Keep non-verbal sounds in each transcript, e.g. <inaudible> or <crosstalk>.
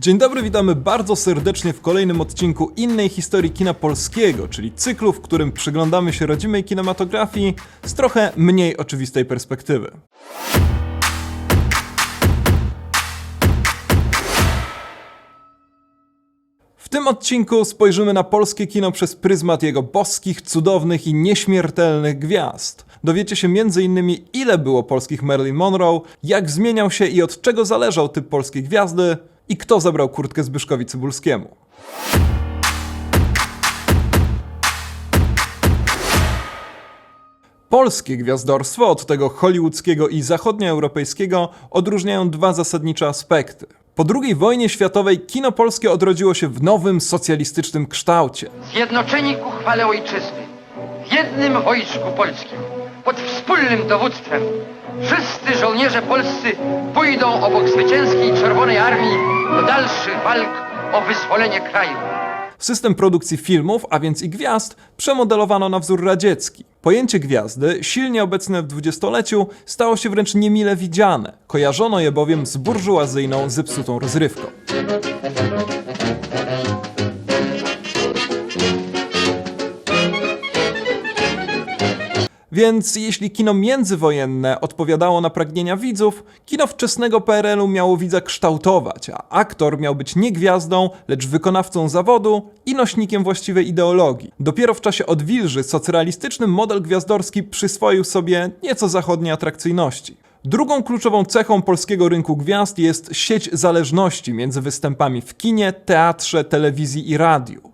Dzień dobry, witamy bardzo serdecznie w kolejnym odcinku innej historii kina polskiego, czyli cyklu, w którym przyglądamy się rodzimej kinematografii z trochę mniej oczywistej perspektywy. W tym odcinku spojrzymy na polskie kino przez pryzmat jego boskich, cudownych i nieśmiertelnych gwiazd. Dowiecie się m.in. ile było polskich Marilyn Monroe, jak zmieniał się i od czego zależał typ polskiej gwiazdy i kto zabrał kurtkę Zbyszkowi Cybulskiemu. Polskie gwiazdorstwo od tego hollywoodzkiego i zachodnioeuropejskiego odróżniają dwa zasadnicze aspekty. Po II wojnie światowej kino polskie odrodziło się w nowym socjalistycznym kształcie. Zjednoczeni ku chwale ojczyzny, w jednym wojsku polskim, pod wspólnym dowództwem, wszyscy żołnierze polscy pójdą obok zwycięskiej Czerwonej Armii do dalszych walk o wyzwolenie kraju. System produkcji filmów, a więc i gwiazd, przemodelowano na wzór radziecki. Pojęcie gwiazdy, silnie obecne w dwudziestoleciu, stało się wręcz niemile widziane. Kojarzono je bowiem z burżuazyjną, zepsutą rozrywką. Więc jeśli kino międzywojenne odpowiadało na pragnienia widzów, kino wczesnego PRL-u miało widza kształtować, a aktor miał być nie gwiazdą, lecz wykonawcą zawodu i nośnikiem właściwej ideologii. Dopiero w czasie odwilży socrealistyczny model gwiazdorski przyswoił sobie nieco zachodniej atrakcyjności. Drugą kluczową cechą polskiego rynku gwiazd jest sieć zależności między występami w kinie, teatrze, telewizji i radiu.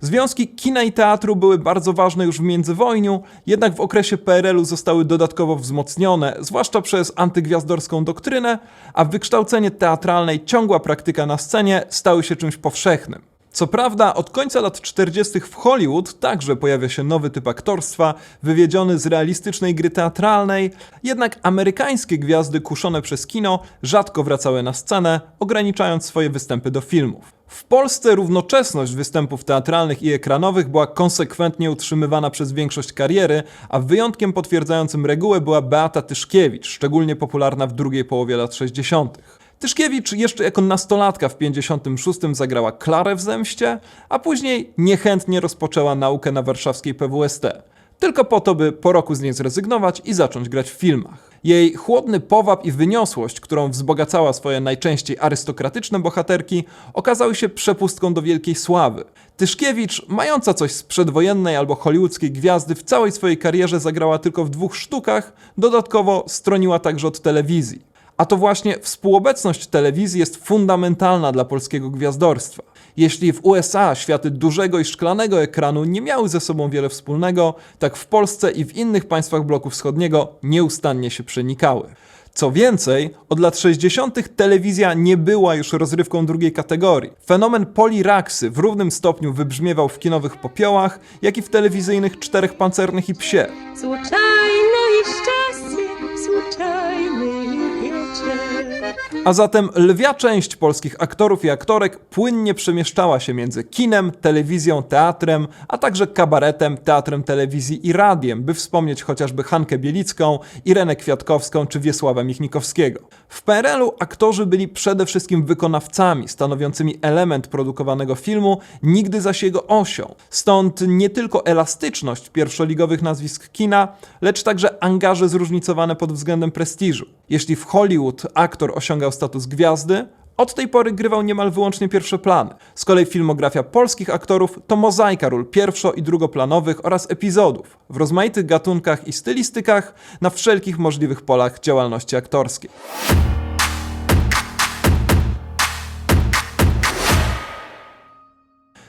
Związki kina i teatru były bardzo ważne już w międzywojniu, jednak w okresie PRL-u zostały dodatkowo wzmocnione, zwłaszcza przez antygwiazdorską doktrynę, a wykształcenie teatralne i ciągła praktyka na scenie stały się czymś powszechnym. Co prawda, od końca lat 40. w Hollywood także pojawia się nowy typ aktorstwa, wywiedziony z realistycznej gry teatralnej, jednak amerykańskie gwiazdy kuszone przez kino rzadko wracały na scenę, ograniczając swoje występy do filmów. W Polsce równoczesność występów teatralnych i ekranowych była konsekwentnie utrzymywana przez większość kariery, a wyjątkiem potwierdzającym regułę była Beata Tyszkiewicz, szczególnie popularna w drugiej połowie lat 60. Tyszkiewicz jeszcze jako nastolatka w 56 zagrała Klarę w Zemście, a później niechętnie rozpoczęła naukę na warszawskiej PWST. Tylko po to, by po roku z niej zrezygnować i zacząć grać w filmach. Jej chłodny powab i wyniosłość, którą wzbogacała swoje najczęściej arystokratyczne bohaterki, okazały się przepustką do wielkiej sławy. Tyszkiewicz, mająca coś z przedwojennej albo hollywoodzkiej gwiazdy, w całej swojej karierze zagrała tylko w dwóch sztukach, dodatkowo stroniła także od telewizji. A to właśnie współobecność telewizji jest fundamentalna dla polskiego gwiazdorstwa. Jeśli w USA światy dużego i szklanego ekranu nie miały ze sobą wiele wspólnego, tak w Polsce i w innych państwach bloku wschodniego nieustannie się przenikały. Co więcej, od lat 60. telewizja nie była już rozrywką drugiej kategorii. Fenomen poliraksy w równym stopniu wybrzmiewał w kinowych popiołach, jak i w telewizyjnych czterech pancernych i psie. Zwyczajne i szczęście, zwyczajny wieczór. A zatem lwia część polskich aktorów i aktorek płynnie przemieszczała się między kinem, telewizją, teatrem, a także kabaretem, teatrem telewizji i radiem, by wspomnieć chociażby Hankę Bielicką, Irenę Kwiatkowską czy Wiesława Michnikowskiego. W PRL-u aktorzy byli przede wszystkim wykonawcami, stanowiącymi element produkowanego filmu, nigdy zaś jego osią. Stąd nie tylko elastyczność pierwszoligowych nazwisk kina, lecz także angaże zróżnicowane pod względem prestiżu. Jeśli w Hollywood aktor osiągał status gwiazdy, od tej pory grywał niemal wyłącznie pierwsze plany. Z kolei filmografia polskich aktorów to mozaika ról pierwszo- i drugoplanowych oraz epizodów w rozmaitych gatunkach i stylistykach na wszelkich możliwych polach działalności aktorskiej.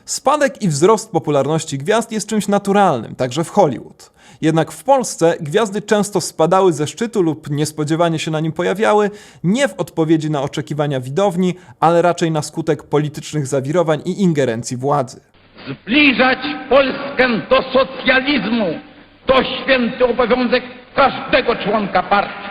Spadek i wzrost popularności gwiazd jest czymś naturalnym, także w Hollywood. Jednak w Polsce gwiazdy często spadały ze szczytu lub niespodziewanie się na nim pojawiały, nie w odpowiedzi na oczekiwania widowni, ale raczej na skutek politycznych zawirowań i ingerencji władzy. Zbliżać Polskę do socjalizmu to święty obowiązek każdego członka partii.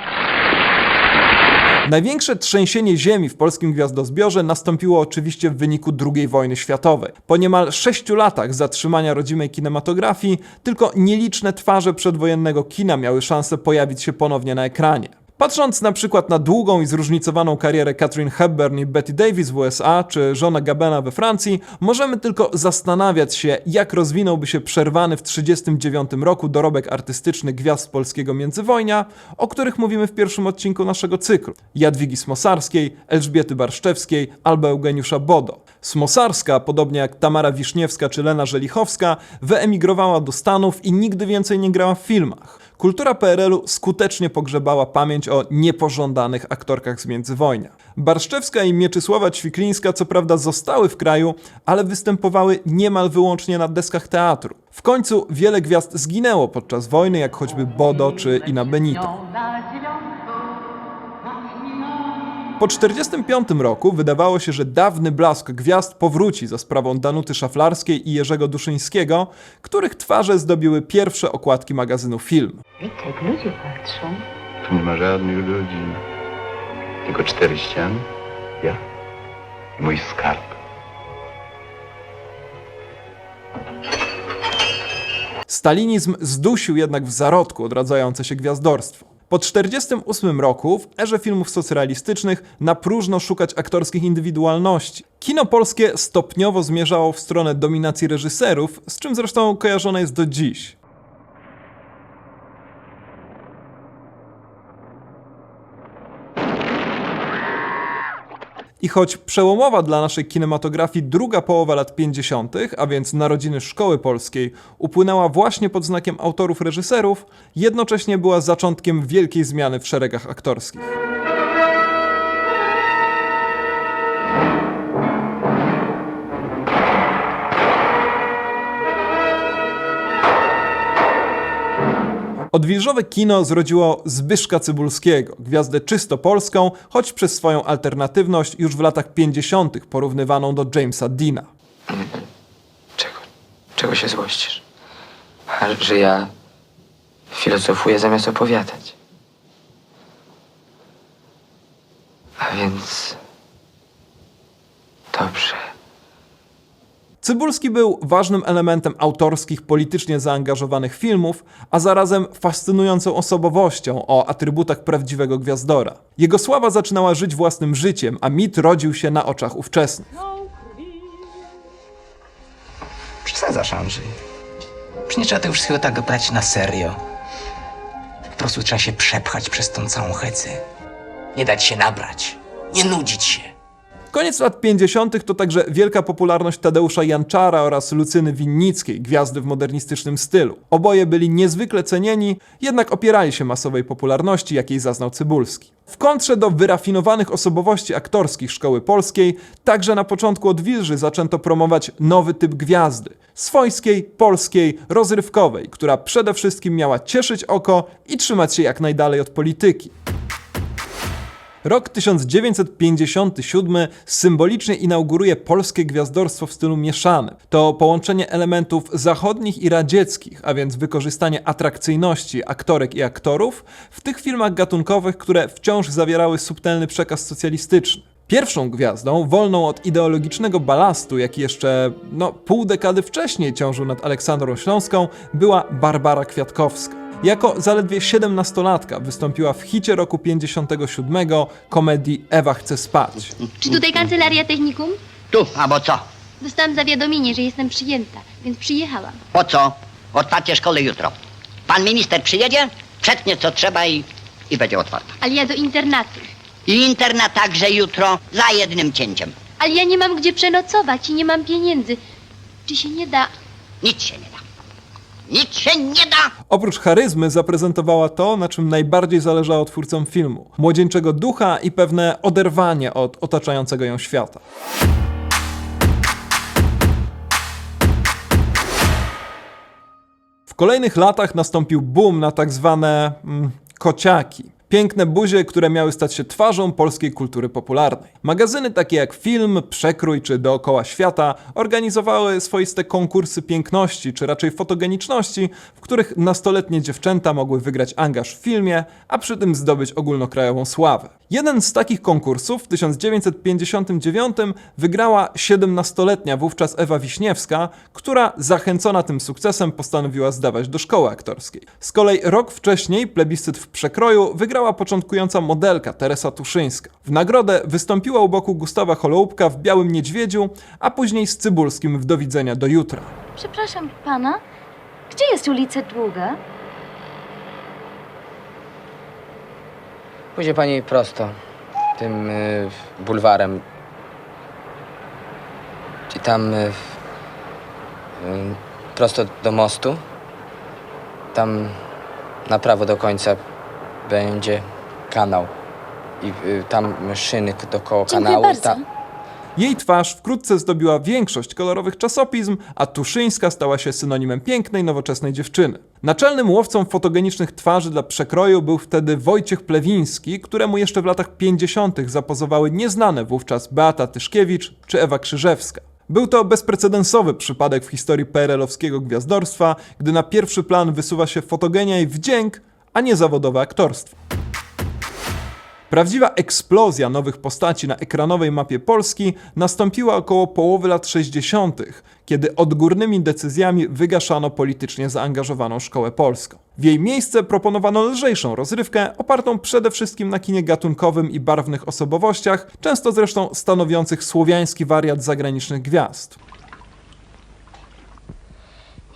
Największe trzęsienie ziemi w polskim gwiazdozbiorze nastąpiło oczywiście w wyniku II wojny światowej. Po niemal sześciu latach zatrzymania rodzimej kinematografii, tylko nieliczne twarze przedwojennego kina miały szansę pojawić się ponownie na ekranie. Patrząc na przykład na długą i zróżnicowaną karierę Catherine Hepburn i Betty Davis w USA, czy żona Gabena we Francji, możemy tylko zastanawiać się, jak rozwinąłby się przerwany w 1939 roku dorobek artystyczny gwiazd polskiego międzywojnia, o których mówimy w pierwszym odcinku naszego cyklu. Jadwigi Smosarskiej, Elżbiety Barszczewskiej albo Eugeniusza Bodo. Smosarska, podobnie jak Tamara Wiszniewska czy Lena Żelichowska, wyemigrowała do Stanów i nigdy więcej nie grała w filmach. Kultura PRL-u skutecznie pogrzebała pamięć o niepożądanych aktorkach z międzywojnia. Barszczewska i Mieczysława Ćwiklińska co prawda zostały w kraju, ale występowały niemal wyłącznie na deskach teatru. W końcu wiele gwiazd zginęło podczas wojny, jak choćby Bodo czy Ina Benito. Po 1945 roku wydawało się, że dawny blask gwiazd powróci za sprawą Danuty Szaflarskiej i Jerzego Duszyńskiego, których twarze zdobiły pierwsze okładki magazynu Film. Jak ludzie patrzą. Tu nie ma żadnych ludzi. Tylko cztery ściany, ja i mój skarb. Stalinizm zdusił jednak w zarodku odradzające się gwiazdorstwo. Po 1948 roku w erze filmów socrealistycznych na próżno szukać aktorskich indywidualności. Kino polskie stopniowo zmierzało w stronę dominacji reżyserów, z czym zresztą kojarzone jest do dziś. I choć przełomowa dla naszej kinematografii druga połowa lat 50., a więc narodziny szkoły polskiej, upłynęła właśnie pod znakiem autorów reżyserów, jednocześnie była zaczątkiem wielkiej zmiany w szeregach aktorskich. Odwilżowe kino zrodziło Zbyszka Cybulskiego, gwiazdę czysto polską, choć przez swoją alternatywność już w latach 50. porównywaną do Jamesa Deana. Czego? Czego się złościsz? A, że ja filozofuję zamiast opowiadać. A więc... Dobrze. Cybulski był ważnym elementem autorskich, politycznie zaangażowanych filmów, a zarazem fascynującą osobowością o atrybutach prawdziwego gwiazdora. Jego sława zaczynała żyć własnym życiem, a mit rodził się na oczach ówczesnych. Przesadzasz, Andrzej. Już nie trzeba tego wszystkiego tak brać na serio. Po prostu trzeba się przepchać przez tą całą hecę. Nie dać się nabrać. Nie nudzić się. Koniec lat 50. to także wielka popularność Tadeusza Janczara oraz Lucyny Winnickiej, gwiazdy w modernistycznym stylu. Oboje byli niezwykle cenieni, jednak opierali się masowej popularności, jakiej zaznał Cybulski. W kontrze do wyrafinowanych osobowości aktorskich szkoły polskiej, także na początku odwilży zaczęto promować nowy typ gwiazdy swojskiej, polskiej, rozrywkowej, która przede wszystkim miała cieszyć oko i trzymać się jak najdalej od polityki. Rok 1957 symbolicznie inauguruje polskie gwiazdorstwo w stylu mieszanym. To połączenie elementów zachodnich i radzieckich, a więc wykorzystanie atrakcyjności aktorek i aktorów w tych filmach gatunkowych, które wciąż zawierały subtelny przekaz socjalistyczny. Pierwszą gwiazdą, wolną od ideologicznego balastu, jaki jeszcze no, pół dekady wcześniej ciążył nad Aleksandrą Śląską, była Barbara Kwiatkowska. Jako zaledwie 17-latka wystąpiła w hicie roku 57 komedii Ewa chce spać. Czy tutaj kancelaria technikum? Tu, albo co? Dostałam zawiadomienie, że jestem przyjęta, więc przyjechałam. Po co? Otwarcie szkoły jutro. Pan minister przyjedzie, przetnie co trzeba i, i będzie otwarta. Ale ja do internatu. I internat także jutro za jednym cięciem. Ale ja nie mam gdzie przenocować i nie mam pieniędzy. Czy się nie da? Nic się nie da. Nic się nie da! Oprócz charyzmy zaprezentowała to, na czym najbardziej zależało twórcom filmu: młodzieńczego ducha i pewne oderwanie od otaczającego ją świata. W kolejnych latach nastąpił boom na tak zwane mm, kociaki. Piękne buzie, które miały stać się twarzą polskiej kultury popularnej. Magazyny takie jak Film, Przekrój czy Dookoła Świata organizowały swoiste konkursy piękności, czy raczej fotogeniczności, w których nastoletnie dziewczęta mogły wygrać angaż w filmie, a przy tym zdobyć ogólnokrajową sławę. Jeden z takich konkursów w 1959 wygrała 17-letnia wówczas Ewa Wiśniewska, która zachęcona tym sukcesem postanowiła zdawać do szkoły aktorskiej. Z kolei rok wcześniej plebiscyt w przekroju wygrała początkująca modelka Teresa Tuszyńska. W nagrodę wystąpiła u boku Gustawa Holoubka w Białym Niedźwiedziu, a później z Cybulskim w Do widzenia do jutra. Przepraszam pana, gdzie jest ulica Długa? Pójdzie pani prosto, tym y, bulwarem. I tam y, y, prosto do mostu. Tam na prawo do końca będzie kanał. I y, tam szyny dookoła Dziękuję kanału. bardzo. Ta- Jej twarz wkrótce zdobiła większość kolorowych czasopism, a Tuszyńska stała się synonimem pięknej, nowoczesnej dziewczyny. Naczelnym łowcą fotogenicznych twarzy dla przekroju był wtedy Wojciech Plewiński, któremu jeszcze w latach 50. zapozowały nieznane wówczas Beata Tyszkiewicz czy Ewa Krzyżewska. Był to bezprecedensowy przypadek w historii PRL-owskiego gwiazdorstwa, gdy na pierwszy plan wysuwa się fotogenia i wdzięk, a nie zawodowe aktorstwo. Prawdziwa eksplozja nowych postaci na ekranowej mapie Polski nastąpiła około połowy lat 60., kiedy odgórnymi decyzjami wygaszano politycznie zaangażowaną szkołę polską. W jej miejsce proponowano lżejszą rozrywkę, opartą przede wszystkim na kinie gatunkowym i barwnych osobowościach, często zresztą stanowiących słowiański wariat zagranicznych gwiazd.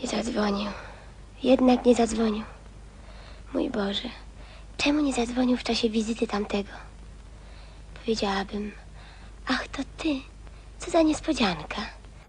Nie zadzwonił. Jednak nie zadzwonił. Mój Boże, czemu nie zadzwonił w czasie wizyty tamtego? Powiedziałabym, ach, to ty. Co za niespodzianka.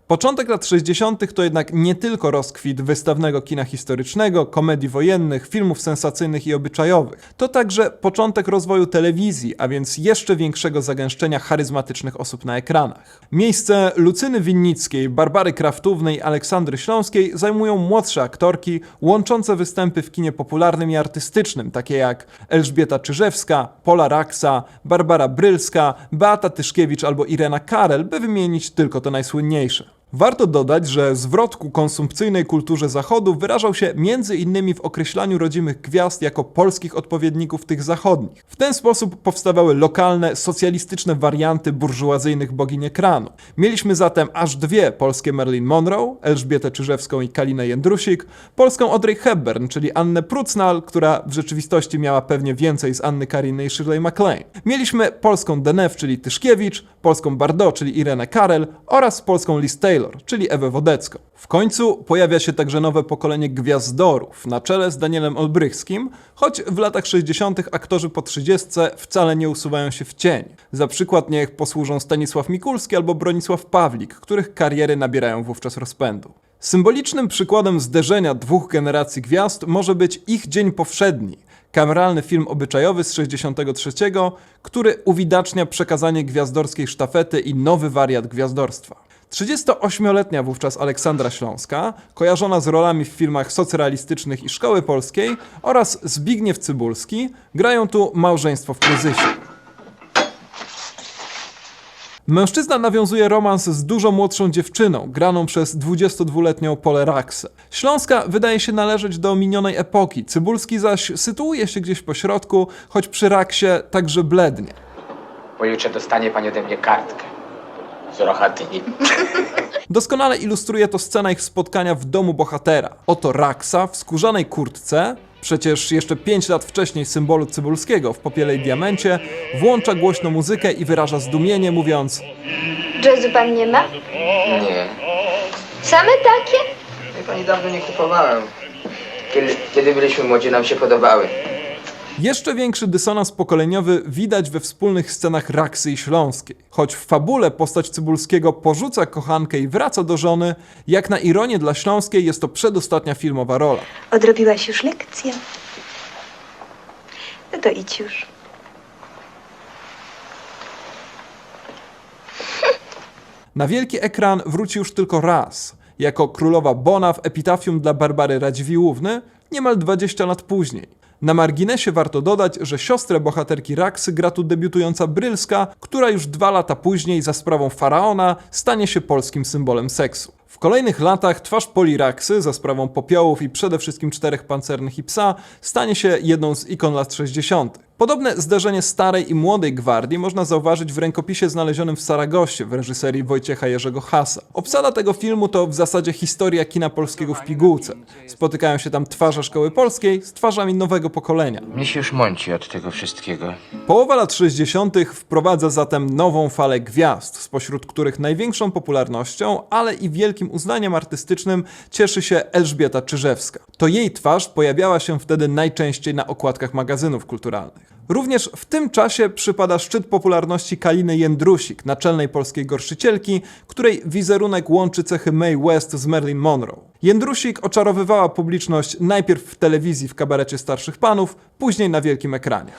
Początek lat 60. to jednak nie tylko rozkwit wystawnego kina historycznego, komedii wojennych, filmów sensacyjnych i obyczajowych. To także początek rozwoju telewizji, a więc jeszcze większego zagęszczenia charyzmatycznych osób na ekranach. Miejsce Lucyny Winnickiej, Barbary Kraftównej Aleksandry Śląskiej zajmują młodsze aktorki, łączące występy w kinie popularnym i artystycznym, takie jak Elżbieta Czyżewska, Pola Raksa, Barbara Brylska, Beata Tyszkiewicz albo Irena Karel, by wymienić tylko te najsłynniejsze. Warto dodać, że zwrot ku konsumpcyjnej kulturze Zachodu wyrażał się innymi w określaniu rodzimych gwiazd jako polskich odpowiedników tych zachodnich. W ten sposób powstawały lokalne, socjalistyczne warianty burżuazyjnych bogiń ekranu. Mieliśmy zatem aż dwie polskie Marilyn Monroe, Elżbietę Czyżewską i Kalinę Jędrusik, polską Audrey Hepburn, czyli Annę Prucnal, która w rzeczywistości miała pewnie więcej z Anny Kariny i Shirley MacLaine. Mieliśmy polską Deneuve, czyli Tyszkiewicz, polską Bardot, czyli Irenę Karel oraz polską Liz Taylor, czyli Ewę Wodecką. W końcu pojawia się także nowe pokolenie gwiazdorów, na czele z Danielem Olbrychskim, choć w latach 60. aktorzy po 30 wcale nie usuwają się w cień. Za przykład niech posłużą Stanisław Mikulski albo Bronisław Pawlik, których kariery nabierają wówczas rozpędu. Symbolicznym przykładem zderzenia dwóch generacji gwiazd może być Ich Dzień Powszedni, kameralny film obyczajowy z 63, który uwidacznia przekazanie gwiazdorskiej sztafety i nowy wariat gwiazdorstwa. 38-letnia wówczas Aleksandra Śląska, kojarzona z rolami w filmach socrealistycznych i Szkoły Polskiej oraz Zbigniew Cybulski grają tu małżeństwo w kryzysie. Mężczyzna nawiązuje romans z dużo młodszą dziewczyną, graną przez 22-letnią Polę Raksę. Śląska wydaje się należeć do minionej epoki, Cybulski zaś sytuuje się gdzieś po środku, choć przy Raksie także blednie. Pojutrze dostanie pani ode mnie kartkę. Doskonale ilustruje to scena ich spotkania w domu bohatera. Oto Raksa w skórzanej kurtce, przecież jeszcze 5 lat wcześniej symbolu Cybulskiego w popiele i diamencie, włącza głośno muzykę i wyraża zdumienie, mówiąc Jazzu pan nie ma? Nie. Same takie? Wie pani, dawno nie kupowałem. Kiedy, kiedy byliśmy młodzi, nam się podobały. Jeszcze większy dysonans pokoleniowy widać we wspólnych scenach Raksy i Śląskiej. Choć w fabule postać Cybulskiego porzuca kochankę i wraca do żony, jak na ironię dla Śląskiej jest to przedostatnia filmowa rola. Odrobiłaś już lekcję? No to idź już. <laughs> Na wielki ekran wróci już tylko raz, jako królowa Bona w epitafium dla Barbary Radziwiłłówny niemal 20 lat później. Na marginesie warto dodać, że siostrę bohaterki Raksy gra tu debiutująca Brylska, która już dwa lata później za sprawą faraona stanie się polskim symbolem seksu. W kolejnych latach twarz Poli Raksy za sprawą popiołów i przede wszystkim czterech pancernych i psa stanie się jedną z ikon lat 60. Podobne zderzenie starej i młodej gwardii można zauważyć w rękopisie znalezionym w Saragosie w reżyserii Wojciecha Jerzego Hasa. Obsada tego filmu to w zasadzie historia kina polskiego w pigułce. Spotykają się tam twarze szkoły polskiej z twarzami nowego pokolenia. Mnie się już mąci od tego wszystkiego. Połowa lat 60. wprowadza zatem nową falę gwiazd, spośród których największą popularnością, ale i wielkim uznaniem artystycznym cieszy się Elżbieta Czyżewska. To jej twarz pojawiała się wtedy najczęściej na okładkach magazynów kulturalnych. Również w tym czasie przypada szczyt popularności Kaliny Jędrusik, naczelnej polskiej gorszycielki, której wizerunek łączy cechy Mae West z Marilyn Monroe. Jędrusik oczarowywała publiczność najpierw w telewizji w kabarecie starszych panów, później na wielkim ekranie.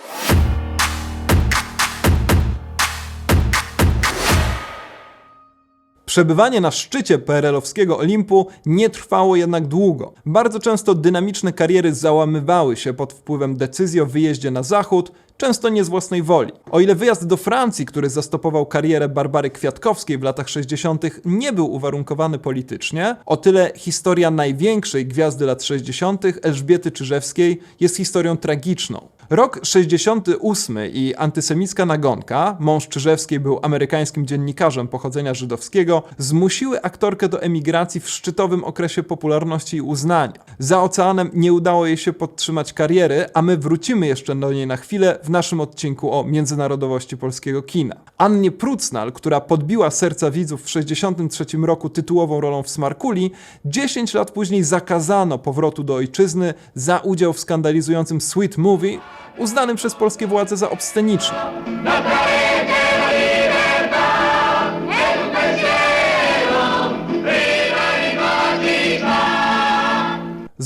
Przebywanie na szczycie PRL-owskiego Olimpu nie trwało jednak długo. Bardzo często dynamiczne kariery załamywały się pod wpływem decyzji o wyjeździe na zachód, często nie z własnej woli. O ile wyjazd do Francji, który zastopował karierę Barbary Kwiatkowskiej w latach 60., nie był uwarunkowany politycznie, o tyle historia największej gwiazdy lat 60., Elżbiety Czyżewskiej, jest historią tragiczną. Rok 68 i antysemicka nagonka, mąż Czyżewskiej był amerykańskim dziennikarzem pochodzenia żydowskiego, zmusiły aktorkę do emigracji w szczytowym okresie popularności i uznania. Za oceanem nie udało jej się podtrzymać kariery, a my wrócimy jeszcze do niej na chwilę w naszym odcinku o międzynarodowości polskiego kina. Annie Prucnal, która podbiła serca widzów w 63 roku tytułową rolą w Smarkuli, 10 lat później zakazano powrotu do ojczyzny za udział w skandalizującym Sweet Movie, uznanym przez polskie władze za obsceniczny.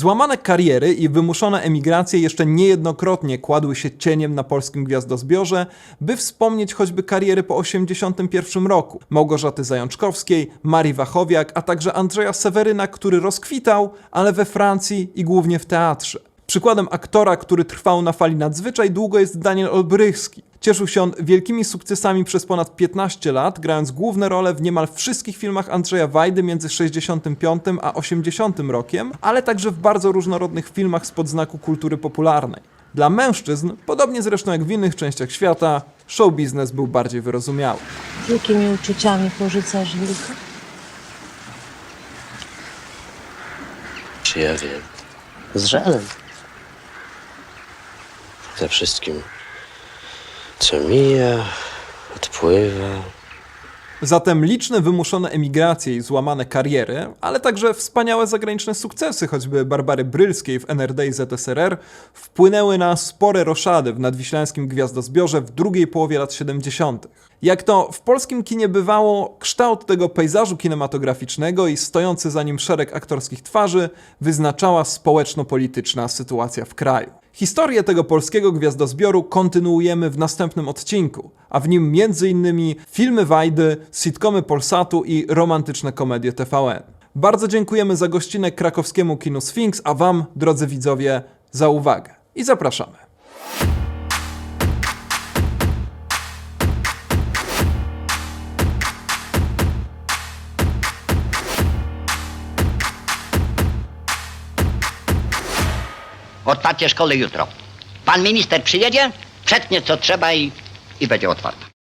Złamane kariery i wymuszone emigracje jeszcze niejednokrotnie kładły się cieniem na polskim gwiazdozbiorze, by wspomnieć choćby kariery po 1981 roku. Małgorzaty Zajączkowskiej, Marii Wachowiak, a także Andrzeja Seweryna, który rozkwitał, ale we Francji i głównie w teatrze. Przykładem aktora, który trwał na fali nadzwyczaj długo jest Daniel Olbrychski. Cieszył się on wielkimi sukcesami przez ponad 15 lat, grając główne role w niemal wszystkich filmach Andrzeja Wajdy między 65 a 80 rokiem, ale także w bardzo różnorodnych filmach spod znaku kultury popularnej. Dla mężczyzn, podobnie zresztą jak w innych częściach świata, show biznes był bardziej wyrozumiały. Jakimi uczuciami porzucasz wilka? Czy ja wiem? Z żalem. Za wszystkim, co mija, odpływa. Zatem liczne wymuszone emigracje i złamane kariery, ale także wspaniałe zagraniczne sukcesy, choćby Barbary Brylskiej w NRD i ZSRR, wpłynęły na spore roszady w nadwiślańskim gwiazdozbiorze w drugiej połowie lat 70. Jak to w polskim kinie bywało, kształt tego pejzażu kinematograficznego i stojący za nim szereg aktorskich twarzy wyznaczała społeczno-polityczna sytuacja w kraju. Historię tego polskiego gwiazdozbioru kontynuujemy w następnym odcinku, a w nim m.in. filmy Wajdy, sitcomy Polsatu i romantyczne komedie TVN. Bardzo dziękujemy za gościnę krakowskiemu kinu Sphinx, a Wam, drodzy widzowie, za uwagę. I zapraszamy. Otwarcie szkoły jutro. Pan minister przyjedzie, przetnie co trzeba i, i będzie otwarta.